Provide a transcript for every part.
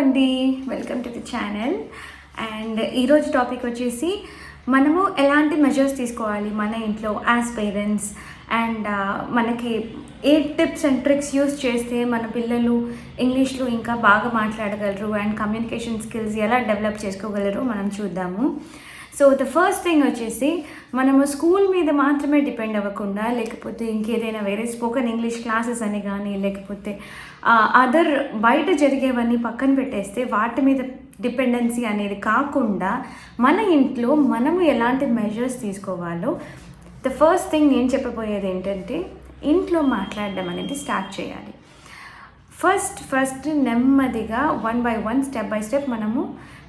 అండి. Welcome to the channel and ఈరోజు topic వచ్చేసి మనము ఎలాంటి మెజర్స్ తీసుకోవాలి మన ఇంట్లో యాజ్ పేరెంట్స్ అండ్ మనకి ఏ టిప్స్ అండ్ ట్రిక్స్ యూస్ చేస్తే మన పిల్లలు ఇంగ్లీష్లో ఇంకా బాగా మాట్లాడగలరు? అండ్ కమ్యూనికేషన్ స్కిల్స్ ఎలా డెవలప్ చేసుకోగలరు మనం చూద్దాము. సో ద ఫస్ట్ థింగ్ వచ్చేసి మనము స్కూల్ మీద మాత్రమే డిపెండ్ అవ్వకుండా లేకపోతే ఇంకేదైనా వేరే స్పోకెన్ ఇంగ్లీష్ క్లాసెస్ అని కానీ లేకపోతే అదర్ బయట జరిగేవన్నీ పక్కన పెట్టేస్తే వాటి మీద డిపెండెన్సీ అనేది కాకుండా మన ఇంట్లో మనము ఎలాంటి మెజర్స్ తీసుకోవాలో ద ఫస్ట్ థింగ్ నేను చెప్పబోయేది ఏంటంటే ఇంట్లో మాట్లాడడం అనేది స్టార్ట్ చేయాలి. ఫస్ట్ ఫస్ట్ నెమ్మదిగా one by one step by step మనము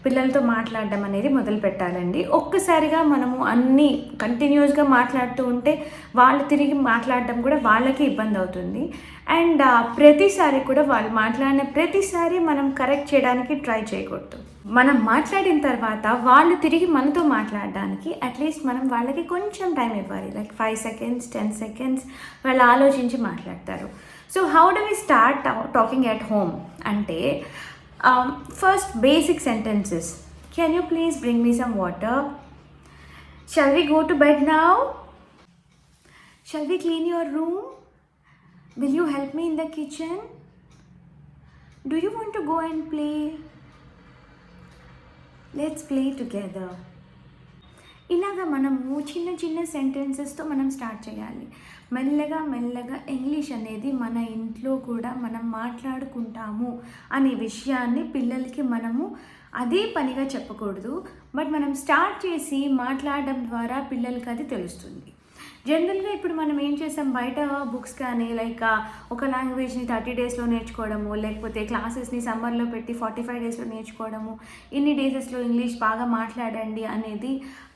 పిల్లలతో మాట్లాడడం అనేది మొదలు పెట్టాలండి. ఒక్కసారిగా మనము అన్నీ కంటిన్యూస్గా మాట్లాడుతూ ఉంటే వాళ్ళు తిరిగి మాట్లాడడం కూడా వాళ్ళకి ఇబ్బంది అవుతుంది. అండ్ ప్రతిసారి కూడా వాళ్ళు మాట్లాడిన ప్రతిసారి మనం కరెక్ట్ చేయడానికి ట్రై చేయకూడదు. మనం మాట్లాడిన తర్వాత వాళ్ళు తిరిగి మనతో మాట్లాడడానికి అట్లీస్ట్ మనం వాళ్ళకి కొంచెం టైం ఇవ్వాలి. Like five seconds ten seconds వాళ్ళు ఆలోచించి మాట్లాడతారు. So how do we start talking at home అంటే Um, first, basic sentences. Can you please bring me some water? Shall we go to bed now? Shall we clean your room? Will you help me in the kitchen? Do you want to go and play? Let's play together. ఇలాగ మనము చిన్న చిన్న సెంటెన్సెస్తో మనం start చేయాలి. మెల్లగా మెల్లగా English అనేది మన ఇంట్లో కూడా మనం మాట్లాడుకుంటాము అనే విషయాన్ని పిల్లలకి మనము అదే పనిగా చెప్పకూడదు. బట్ మనం స్టార్ట్ చేసి మాట్లాడడం ద్వారా పిల్లలకి అది తెలుస్తుంది. జనరల్గా ఇప్పుడు మనం ఏం చేసాం? బయట బుక్స్ కానీ లైక్ ఒక లాంగ్వేజ్ని థర్టీ డేస్లో నేర్చుకోవడము లేకపోతే క్లాసెస్ని సమ్మర్లో పెట్టి ఫార్టీ ఫైవ్ డేస్లో నేర్చుకోవడము ఇన్ని డేసెస్లో ఇంగ్లీష్ బాగా మాట్లాడండి అనేది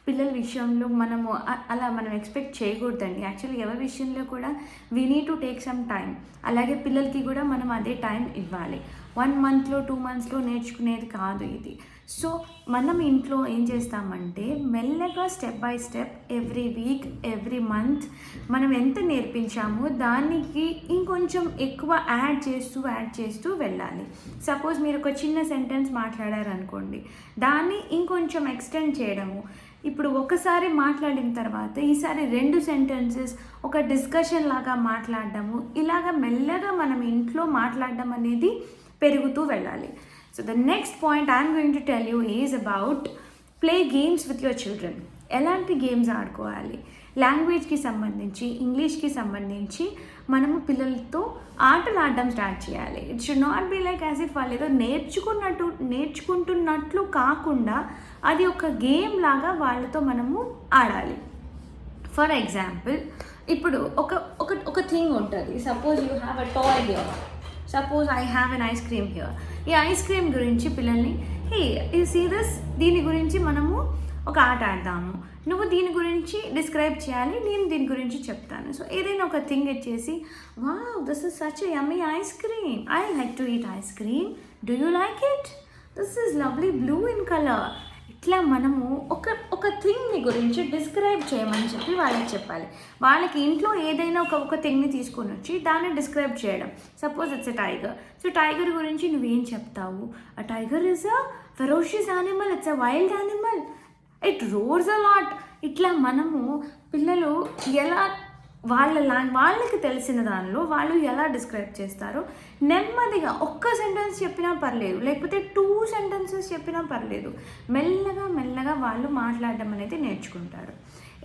పిల్లల విషయంలో మనము అలా మనం ఎక్స్పెక్ట్ చేయకూడదండి. యాక్చువల్లీ ఎవరి విషయంలో కూడా we need to take some time అలాగే పిల్లలకి కూడా మనం అదే టైం ఇవ్వాలి. వన్ మంత్లో టూ మంత్స్లో నేర్చుకునేది కాదు ఇది. సో మనం ఇంట్లో ఏం చేస్తామంటే మెల్లగా step by step every week every month మనం ఎంత నేర్పించామో దానికి ఇంకొంచెం ఎక్కువ యాడ్ చేస్తూ యాడ్ చేస్తూ వెళ్ళాలి. సపోజ్ మీరు ఒక చిన్న సెంటెన్స్ మాట్లాడారనుకోండి. దాన్ని ఇంకొంచెం ఎక్స్టెండ్ చేయడము. ఇప్పుడు ఒకసారి మాట్లాడిన తర్వాత ఈసారి రెండు సెంటెన్సెస్ ఒక డిస్కషన్ లాగా మాట్లాడడము ఇలాగ మెల్లగా మనం ఇంట్లో మాట్లాడడం అనేది పెరుగుతూ వెళ్ళాలి. So the next point I'm going to tell you is about play games with your children ఎలాంటి గేమ్స్ ఆడుకోవాలి? లాంగ్వేజ్కి సంబంధించి ఇంగ్లీష్కి సంబంధించి మనము పిల్లలతో ఆటలు ఆడడం స్టార్ట్ చేయాలి. It should not be like as if వాళ్ళు ఏదో నేర్చుకున్నట్టు నేర్చుకుంటున్నట్లు కాకుండా అది ఒక గేమ్ లాగా వాళ్ళతో మనము ఆడాలి. ఫర్ ఎగ్జాంపుల్ ఇప్పుడు ఒక ఒక ఒక థింగ్ ఉంటుంది. Suppose you have a toy here suppose I have an ice cream here ఈ ఐస్ క్రీమ్ గురించి పిల్లల్ని హే ఈ సీరియస్ దీని గురించి మనము ఒక ఆట ఆడదాము. నువ్వు దీని గురించి డిస్క్రైబ్ చేయాలి నేను దీని గురించి చెప్తాను. సో ఏదైనా ఒక థింగ్ ఇచ్చేసి wow this is such yummy ice cream I like to eat ice cream do you like it this is lovely blue in colour ఇట్లా మనము ఒక ఒక థింగ్ని గురించి డిస్క్రైబ్ చేయమని చెప్పి వాళ్ళకి చెప్పాలి. వాళ్ళకి ఇంట్లో ఏదైనా ఒక ఒక థింగ్ని తీసుకొని వచ్చి దాన్ని డిస్క్రైబ్ చేయడం. Suppose it's a tiger so tiger గురించి నువ్వేం చెప్తావు? ఆ tiger is a ferocious animal it's a wild animal it roars a lot ఇట్లా మనము పిల్లలు ఎలా వాళ్ళ లా వాళ్ళకి తెలిసిన దానిలో వాళ్ళు ఎలా డిస్క్రైబ్ చేస్తారో నెమ్మదిగా ఒక్క సెంటెన్స్ చెప్పినా పర్లేదు లేకపోతే టూ సెంటెన్సెస్ చెప్పినా పర్లేదు మెల్లగా మెల్లగా వాళ్ళు మాట్లాడడం అనేది నేర్చుకుంటారు.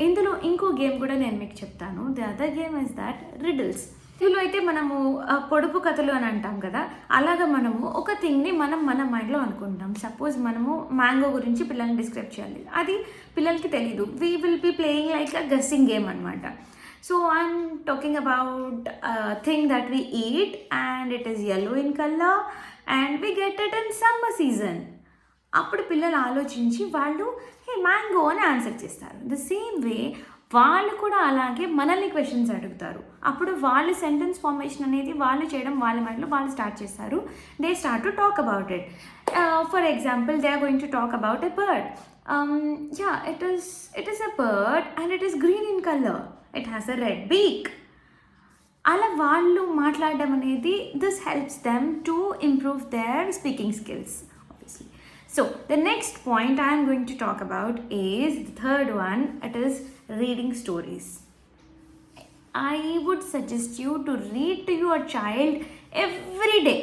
ఇందులో ఇంకో గేమ్ కూడా నేను మీకు చెప్తాను. The other game is that riddles ఇందులో అయితే మనము పొడుపు కథలు అని అంటాం కదా అలాగా మనము ఒక థింగ్ని మనం మన మైండ్లో అనుకుంటాం. సపోజ్ మనము మ్యాంగో గురించి పిల్లల్ని డిస్క్రైబ్ చేయాలి. అది పిల్లలకి తెలీదు. We will be playing like a guessing game అనమాట so I'm talking about thing that we eat and it is yellow in colour and we get it in summer season అప్పుడు పిల్లలు ఆలోచించి వాళ్ళు హే మ్యాంగో అని answer చేస్తారు. The same way వాళ్ళు కూడా అలాగే మనల్ని క్వశ్చన్స్ అడుగుతారు. అప్పుడు వాళ్ళు సెంటెన్స్ ఫార్మేషన్ అనేది వాళ్ళు చేయడం వాళ్ళ మైండ్లో వాళ్ళు స్టార్ట్ చేస్తారు. They start to talk about it for example they are going to talk about a bird ya it is it is a bird and it is green in colour it has a red beak అలా వాళ్ళు మాట్లాడడం అనేది this helps them to improve their speaking skills obviously. So the next point I am going to talk about is the third one. It is reading stories. I would suggest you to read to your child every day.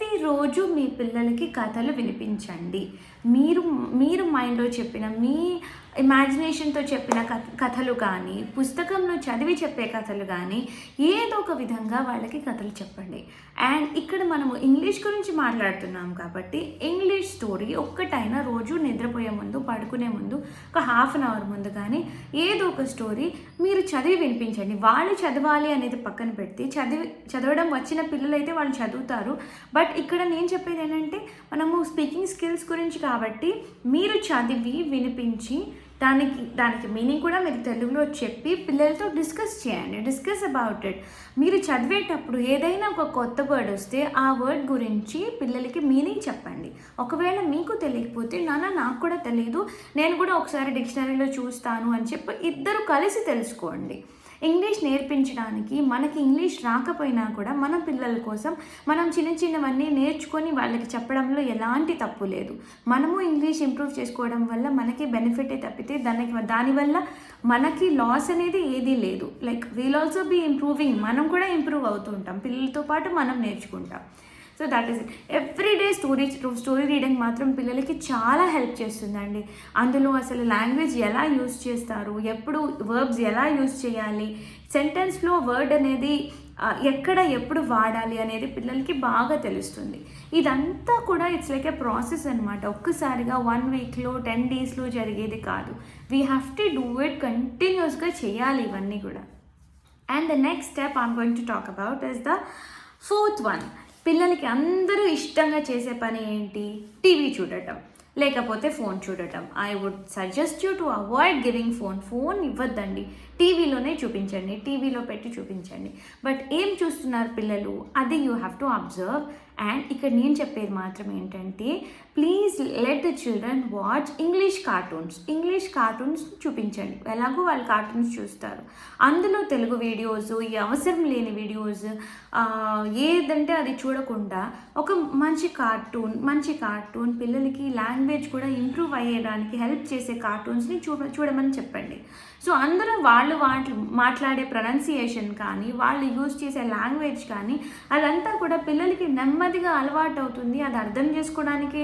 ప్రతిరోజు మీ పిల్లలకి కథలు వినిపించండి. మీరు మీరు మైండ్లో చెప్పిన మీ ఇమాజినేషన్తో చెప్పిన కథ కథలు కానీ పుస్తకంలో చదివి చెప్పే కథలు కానీ ఏదో ఒక విధంగా వాళ్ళకి కథలు చెప్పండి. అండ్ ఇక్కడ మనము ఇంగ్లీష్ గురించి మాట్లాడుతున్నాం కాబట్టి ఇంగ్లీష్ స్టోరీ ఒక్కటైనా రోజు నిద్రపోయే ముందు పడుకునే ముందు ఒక హాఫ్ అన్ అవర్ ముందు కానీ ఏదో ఒక స్టోరీ మీరు చదివి వినిపించండి. వాళ్ళు చదవాలి అనేది పక్కన పెట్టి చదివి చదవడం వచ్చిన పిల్లలైతే వాళ్ళు చదువుతారు. బట్ బట్ ఇక్కడ నేను చెప్పేది ఏంటంటే మనము స్పీకింగ్ స్కిల్స్ గురించి కాబట్టి మీరు చదివి వినిపించి దానికి దానికి మీనింగ్ కూడా మీరు తెలుగులో చెప్పి పిల్లలతో డిస్కస్ చేయండి. డిస్కస్ అబౌట్ ఇట్ మీరు చదివేటప్పుడు ఏదైనా ఒక కొత్త వర్డ్ వస్తే ఆ వర్డ్ గురించి పిల్లలకి మీనింగ్ చెప్పండి. ఒకవేళ మీకు తెలియకపోతే నాన్న నాకు కూడా తెలియదు నేను కూడా ఒకసారి డిక్షనరీలో చూస్తాను అని చెప్పి ఇద్దరు కలిసి తెలుసుకోండి. ఇంగ్లీష్ నేర్పించడానికి మనకి ఇంగ్లీష్ రాకపోయినా కూడా మన పిల్లల కోసం మనం చిన్న చిన్నవన్నీ నేర్చుకొని వాళ్ళకి చెప్పడంలో ఎలాంటి తప్పు లేదు. మనము ఇంగ్లీష్ ఇంప్రూవ్ చేసుకోవడం వల్ల మనకి బెనిఫిటే తప్పితే దానికి దానివల్ల మనకి లాస్ అనేది ఏదీ లేదు. Like we'll also be improving. మనం కూడా ఇంప్రూవ్ అవుతూ ఉంటాం. పిల్లలతో పాటు మనం నేర్చుకుంటాం. So that is every day story story reading మాత్రం పిల్లలకి చాలా హెల్ప్ చేస్తుందండి. అందులో అసలు లాంగ్వేజ్ ఎలా యూస్ చేస్తారు? ఎప్పుడు వర్బ్స్ ఎలా యూజ్ చేయాలి? సెంటెన్స్లో వర్డ్ అనేది ఎక్కడ ఎప్పుడు వాడాలి అనేది పిల్లలకి బాగా తెలుస్తుంది. ఇదంతా కూడా ఇట్స్ లైక్ ఏ ప్రాసెస్ అనమాట ఒక్కసారిగా వన్ వీక్లో టెన్ డేస్లో జరిగేది కాదు. We have to do it కంటిన్యూస్గా చేయాలి ఇవన్నీ కూడా. And the next step I'm going to talk about is the fourth one పిల్లలకి అందరూ ఇష్టంగా చేసే పని ఏంటి? టీవీ చూడటం లేకపోతే ఫోన్ చూడటం. I would suggest you to avoid giving phone phone ఇవ్వద్దండి. టీవీలోనే చూపించండి. టీవీలో పెట్టి చూపించండి. బట్ ఏం చూస్తున్నారు పిల్లలు? అది you have to observe and ఇక్కడ నేను చెప్పేది మాత్రం ఏంటంటే please let the children watch English cartoons English cartoons చూపించండి. ఎలాగో వాళ్ళు కార్టూన్స్ చూస్తారు. అందులో తెలుగు వీడియోస్ ఈ అవసరం లేని వీడియోస్ ఏదంటే అది చూడకుండా ఒక మంచి కార్టూన్ మంచి కార్టూన్ పిల్లలకి లాంగ్వేజ్ కూడా ఇంప్రూవ్ అయ్యేదానికి హెల్ప్ చేసే కార్టూన్స్ని చూడ చూడమని చెప్పండి. సో అందులో వాళ్ళు వాటి మాట్లాడే ప్రొనౌన్సియేషన్ కానీ వాళ్ళు యూజ్ చేసే లాంగ్వేజ్ కానీ అదంతా కూడా పిల్లలకి నెమ్మదిగా అలవాటు అవుతుంది అది అర్థం చేసుకోవడానికి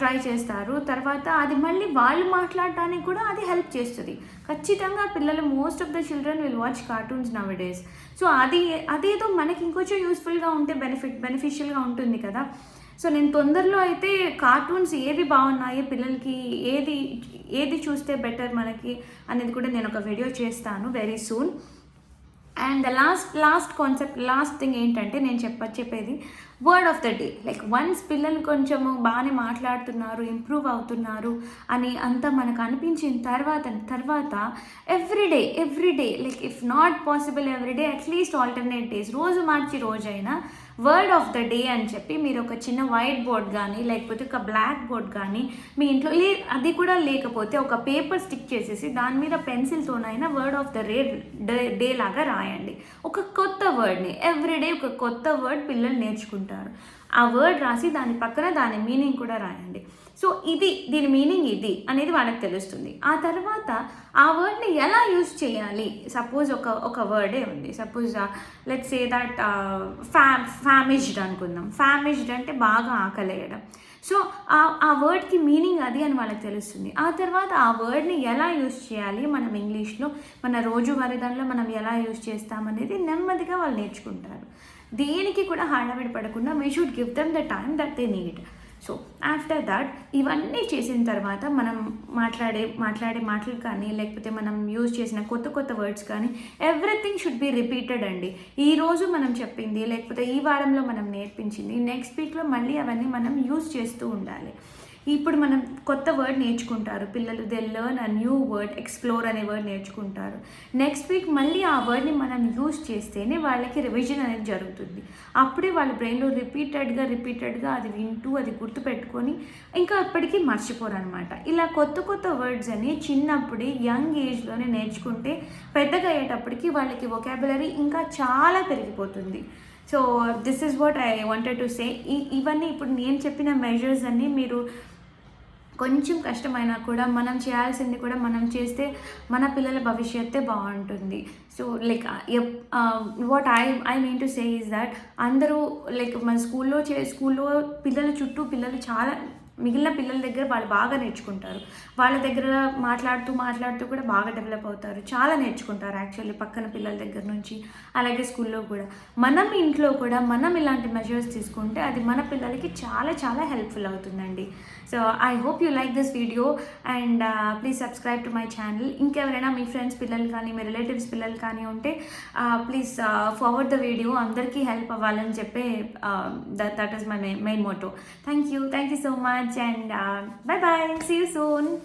ట్రై చేస్తారు. తర్వాత అది మళ్ళీ వాళ్ళు మాట్లాడటానికి కూడా అది హెల్ప్ చేస్తుంది. ఖచ్చితంగా పిల్లలు most of the children will watch cartoons nowadays so అది అదేదో మనకి ఇంకొంచెం యూస్ఫుల్గా ఉంటే బెనిఫిట్ బెనిఫిషియల్గా ఉంటుంది కదా. సో నేను తొందరలో అయితే కార్టూన్స్ ఏవి బాగున్నాయి పిల్లలకి ఏది ఏది చూస్తే బెటర్ మనకి అనేది కూడా నేను ఒక వీడియో చేస్తాను very soon and the last last concept last thing ఏంటంటే నేను చెప్ప చెప్పేది word of the day like once పిల్లలు కొంచెము బాగానే మాట్లాడుతున్నారు ఇంప్రూవ్ అవుతున్నారు అని అంతా మనకు అనిపించిన తర్వాత తర్వాత every day every day like if not possible every day at least alternate days రోజు మార్చి రోజైనా వర్డ్ ఆఫ్ ద డే అని చెప్పి మీరు ఒక చిన్న వైట్ బోర్డ్ కానీ లేకపోతే ఒక బ్లాక్ బోర్డ్ కానీ మీ ఇంట్లో లే అది కూడా లేకపోతే ఒక పేపర్ స్టిక్ చేసేసి దాని మీద పెన్సిల్తోనైనా వర్డ్ ఆఫ్ ద రే డే డే లాగా రాయండి. ఒక కొత్త వర్డ్ని ఎవ్రీడే ఒక కొత్త వర్డ్ పిల్లలు నేర్చుకుంటారు. ఆ వర్డ్ రాసి దాని పక్కన దాని మీనింగ్ కూడా రాయండి. సో ఇది దీని మీనింగ్ ఇది అనేది వాళ్ళకి తెలుస్తుంది. ఆ తర్వాత ఆ వర్డ్ని ఎలా యూజ్ చేయాలి? సపోజ్ ఒక ఒక వర్డే ఉంది. సపోజ్ లెట్స్ సే దట్ ఫ్యా ఫ్యామిష్డ్ అనుకుందాం. ఫ్యామిష్డ్ అంటే బాగా ఆకలేయడం. సో ఆ ఆ వర్డ్కి మీనింగ్ అది అని వాళ్ళకి తెలుస్తుంది. ఆ తర్వాత ఆ వర్డ్ని ఎలా యూజ్ చేయాలి? మనం ఇంగ్లీష్లో మన రోజువారీ దానిలో మనం ఎలా యూజ్ చేస్తామనేది నెమ్మదిగా వాళ్ళు నేర్చుకుంటారు. దేనికి కూడా హడావిడి పడకుండా we should give them the time that they need so after that ఇవన్నీ చేసిన తర్వాత మనం మాట్లాడే మాట్లాడే మాటలు కానీ లేకపోతే మనం యూజ్ చేసిన కొత్త కొత్త వర్డ్స్ కానీ ఎవ్రీథింగ్ షుడ్ బి రిపీటెడ్ అండి. ఈ రోజు మనం చెప్పింది లేకపోతే ఈ వారంలో మనం నేర్పించింది నెక్స్ట్ వీక్లో మళ్ళీ అవన్నీ మనం యూజ్ చేస్తూ ఉండాలి. ఇప్పుడు మనం కొత్త వర్డ్ నేర్చుకుంటారు. పిల్లలు they learn a new word explore అనే వర్డ్ నేర్చుకుంటారు. నెక్స్ట్ వీక్ మళ్ళీ ఆ వర్డ్ని మనం యూజ్ చేస్తేనే వాళ్ళకి రివిజన్ అనేది జరుగుతుంది. అప్పుడే వాళ్ళ బ్రెయిన్లో రిపీటెడ్గా రిపీటెడ్గా అది వింటూ అది గుర్తుపెట్టుకొని ఇంకా అప్పటికి మర్చిపోరు అనమాట ఇలా కొత్త కొత్త వర్డ్స్ అని చిన్నప్పుడే యంగ్ ఏజ్లోనే నేర్చుకుంటే పెద్దగా అయ్యేటప్పటికి వాళ్ళకి వొకాబులరీ ఇంకా చాలా పెరిగిపోతుంది. So this is what I wanted to say ఇవన్నీ ఇప్పుడు నేను చెప్పిన మెజర్స్ అన్నీ మీరు కొంచెం కష్టమైనా కూడా మనం చేయాల్సింది కూడా మనం చేస్తే మన పిల్లల భవిష్యత్తే బాగుంటుంది. So like what I I mean to say is that అందరూ లైక్ మన స్కూల్లో చే స్కూల్లో పిల్లల చుట్టూ పిల్లలు చాలా మిగిలిన పిల్లల దగ్గర వాళ్ళు బాగా నేర్చుకుంటారు. వాళ్ళ దగ్గర మాట్లాడుతూ మాట్లాడుతూ కూడా బాగా డెవలప్ అవుతారు. చాలా నేర్చుకుంటారు యాక్చువల్లీ పక్కన పిల్లల దగ్గర నుంచి అలాగే స్కూల్లో కూడా. మనం ఇంట్లో కూడా మనం ఇలాంటి మెజర్స్ తీసుకుంటే అది మన పిల్లలకి చాలా చాలా హెల్ప్ఫుల్ అవుతుందండి. So I hope you like this video and please subscribe to my channel ఇంకెవరైనా మీ ఫ్రెండ్స్ పిల్లలు కానీ మీ రిలేటివ్స్ పిల్లలు కానీ ఉంటే ప్లీజ్ ఫార్వర్డ్ ద వీడియో అందరికీ హెల్ప్ అవ్వాలని చెప్పే that that is my main motto thank you thank you so much much and uh, bye bye. See you soon.